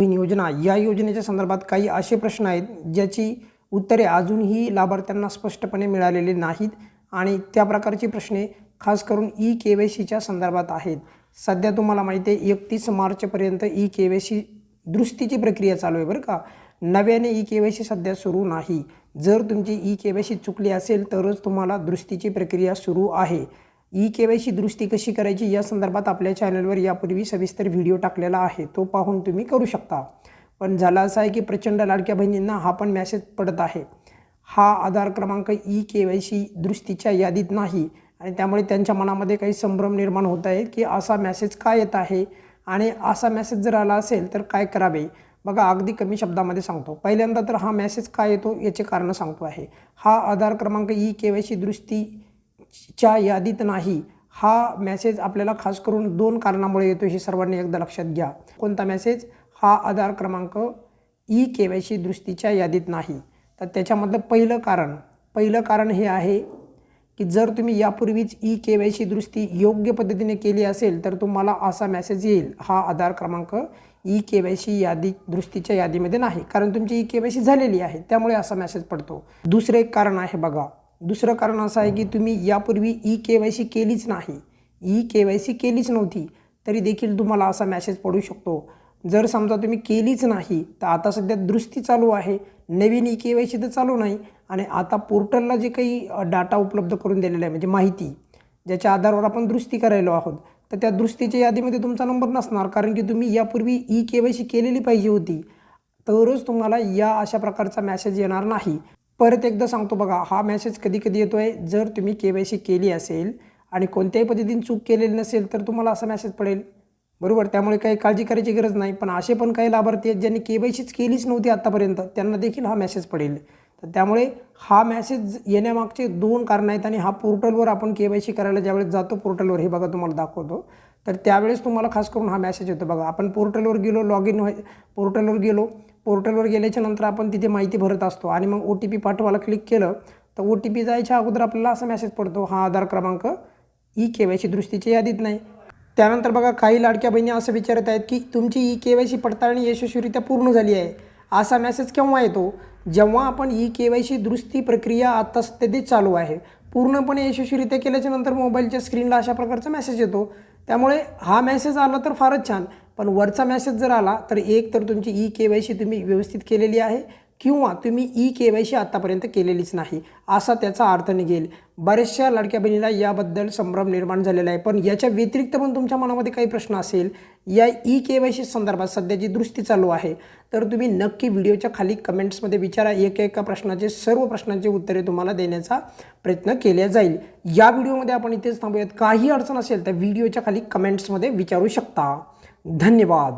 लाडकी योजना या योजनेच्या संदर्भात काही असे प्रश्न आहेत ज्याची उत्तरे अजूनही लाभार्थ्यांना स्पष्टपणे मिळालेली नाहीत आणि त्या प्रकारची प्रश्ने खास करून ई के वाय सीच्या संदर्भात आहेत. सध्या तुम्हाला माहिती आहे एकतीस मार्चपर्यंत ई के वाय सी दुरुस्तीची प्रक्रिया चालू आहे बरं का. नव्याने ई के वाय सी सध्या सुरू नाही. जर तुमची ई के वाय सी चुकली असेल तरच तुम्हाला दुरुस्तीची प्रक्रिया सुरू आहे. ई के वाय सी दुरुस्ती कशी करायची या संदर्भात आपल्या चॅनलवर यापूर्वी सविस्तर व्हिडिओ टाकलेला आहे. तो पाहून तुम्ही करू शकता. पण झालं असं आहे की प्रचंड लाडक्या बहिणींना हा पण मॅसेज पडत आहे. हा आधार क्रमांक ई के वाय सी दुरुस्तीच्या यादीत नाही आणि त्यामुळे त्यांच्या मनामध्ये काही संभ्रम निर्माण होत आहेत की असा मॅसेज का येत आहे? आणि असा मॅसेज जर आला असेल तर काय करावे? बघा अगदी कमी शब्दामध्ये सांगतो. पहिल्यांदा तर हा मेसेज का येतो याचे कारण सांगतो आहे. हा आधार क्रमांक ई के वाय सी च्या यादीत नाही. हा मेसेज आपल्याला खास करून दोन कारणामुळे येतो हे सर्वांनी एकदा लक्षात घ्या. कोणता मेसेज हा आधार क्रमांक ई के वाय सी दुरुस्तीच्या यादीत नाही. तर त्याच्यामधलं पहिलं कारण पहिलं कारण हे आहे की जर तुम्ही यापूर्वीच ई के वाय सी दुरुस्ती योग्य पद्धतीने केली असेल तर तुम्हाला असा मेसेज येईल. हा आधार क्रमांक ई के वाय सी यादी दुरुस्तीच्या यादीमध्ये नाही. कारण तुमची ई के वाय सी झालेली आहे त्यामुळे असा मेसेज पडतो. दुसरं एक कारण आहे बघा. दुसरं कारण असं आहे की तुम्ही यापूर्वी ई के वाय सी केलीच नाही. ई के वाय सी केलीच नव्हती. तरी देखील तुम्हाला असा मॅसेज पडू शकतो. जर समजा तुम्ही केलीच नाही तर आता सध्या दुरुस्ती चालू आहे. नवीन ई के वाय सी तर चालू नाही. आणि आता पोर्टलला जे काही डाटा उपलब्ध करून दिलेला आहे म्हणजे माहिती ज्याच्या आधारावर आपण दुरुस्ती करायलो आहोत तर त्या दुरुस्तीच्या यादीमध्ये तुमचा नंबर नसणार. कारण की तुम्ही यापूर्वी ई के वाय सी केलेली पाहिजे होती. तरच तुम्हाला या अशा प्रकारचा मॅसेज येणार नाही. परत एकदा सांगतो बघा हा मॅसेज कधी कधी येतो आहे जर तुम्ही के वाय सी केली असेल आणि कोणत्याही पद्धतीने चूक केलेली नसेल तर तुम्हाला असा मॅसेज पडेल. बरोबर? त्यामुळे काही काळजी करायची गरज नाही. पण असे पण काही लाभार्थी आहेत ज्यांनी के वाय सीच केलीच नव्हती आत्तापर्यंत त्यांना देखील हा मेसेज पडेल. तर त्यामुळे हा मेसेज येण्यामागचे दोन कारण आहेत आणि हा पोर्टलवर आपण के वाय सी करायला ज्यावेळेस जातो पोर्टलवर हे बघा तुम्हाला दाखवतो. तर त्यावेळेस तुम्हाला खास करून हा मेसेज येतो बघा. आपण पोर्टलवर गेलो लॉग इन व्हाय पोर्टलवर गेलो. पोर्टलवर गेल्याच्यानंतर आपण तिथे माहिती भरत असतो. आणि मग ओ टी पी पाठवायला क्लिक केलं तर ओ टी पी जायच्या अगोदर आपल्याला असा मेसेज पडतो हा आधार क्रमांक ई के वाय सी दृष्टीच्या यादीत नाही. त्यानंतर बघा काही लाडक्या बहिणी असं विचारत आहेत की तुमची ई के वाय सी पडताळणी यशस्वीरित्या पूर्ण झाली आहे. असा मेसेज केव्हा येतो? जेव्हा आपण ई के वाय सी दुरुस्ती प्रक्रिया आत्ता सध्याच चालू आहे. पूर्णपणे यशस्वीरित्या केल्याच्यानंतर मोबाईलच्या स्क्रीनला अशा प्रकारचा मेसेज येतो. त्यामुळे हा मेसेज आला तर फारच छान. पण वरचा मॅसेज जर आला तर एक तर तुमची ई के वाय सी तुम्ही व्यवस्थित केलेली आहे. किंवा तुम्ही ई के वाय सी आत्तापर्यंत केलेलीच नाही असा त्याचा अर्थ निघेल. बऱ्याचशा लाडक्या बहिणीला याबद्दल संभ्रम निर्माण झालेला आहे. पण याच्या व्यतिरिक्त पण तुमच्या मनामध्ये काही प्रश्न असेल या ई के वाय सी संदर्भात सध्या जी दृष्टी चालू आहे तर तुम्ही नक्की व्हिडिओच्या खाली कमेंट्समध्ये विचारा. एक एका प्रश्नाचे सर्व प्रश्नांची उत्तरे तुम्हाला देण्याचा प्रयत्न केला जाईल. या व्हिडिओमध्ये आपण इथेच थांबूयात. काही अडचण असेल तर व्हिडिओच्या खाली कमेंट्समध्ये विचारू शकता. धन्यवाद.